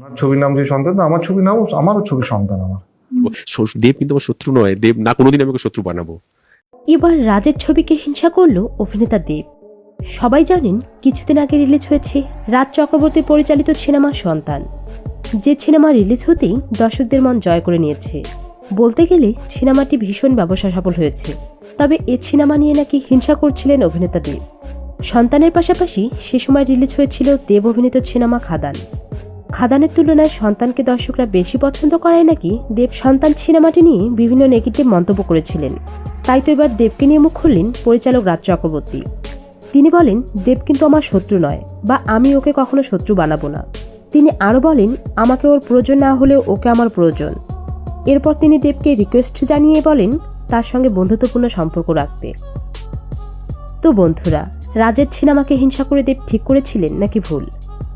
ওনার ছবির নাম যে সন্তান আমার ছবির নাম আমারও ছবি সন্তান আমার। দেব কিন্তু আমার শত্রু নয়। দেব না কোনোদিন আমি শত্রু বানাবো। এবার রাজের ছবিকে হিংসা করল অভিনেতা দেব। সবাই জানেন কিছুদিন আগে রিলিজ হয়েছে রাজ চক্রবর্তী পরিচালিত সিনেমা সন্তান। যে সিনেমা রিলিজ হতেই দর্শকদের মন জয় করে নিয়েছে। বলতে গেলে সিনেমাটি ভীষণ ব্যবসা সফল হয়েছে। তবে এ সিনেমা নিয়ে নাকি হিংসা করছিলেন অভিনেতা দেব। সন্তানের পাশাপাশি সে সময় রিলিজ হয়েছিল দেব অভিনীত সিনেমা খাদান। খাদানের তুলনায় সন্তানকে দর্শকরা বেশি পছন্দ করায় নাকি দেব সন্তান সিনেমাটি নিয়ে বিভিন্ন নেগেটিভ মন্তব্য করেছিলেন। তাই তো এবার দেবকে নিয়ে মুখ খুললেন পরিচালক রাজ চক্রবর্তী। তিনি বলেন, দেব কিন্তু আমার শত্রু নয় বা আমি ওকে কখনো শত্রু বানাবো না। তিনি আরও বলেন, আমাকে ওর প্রয়োজন না হলেও ওকে আমার প্রয়োজন। এরপর তিনি দেবকে রিকোয়েস্ট জানিয়ে বলেন, তার সঙ্গে বন্ধুত্বপূর্ণ সম্পর্ক রাখতে। তো বন্ধুরা, রাজের সিনেমাকে হিংসা করে দেব ঠিক করেছিলেন নাকি ভুল?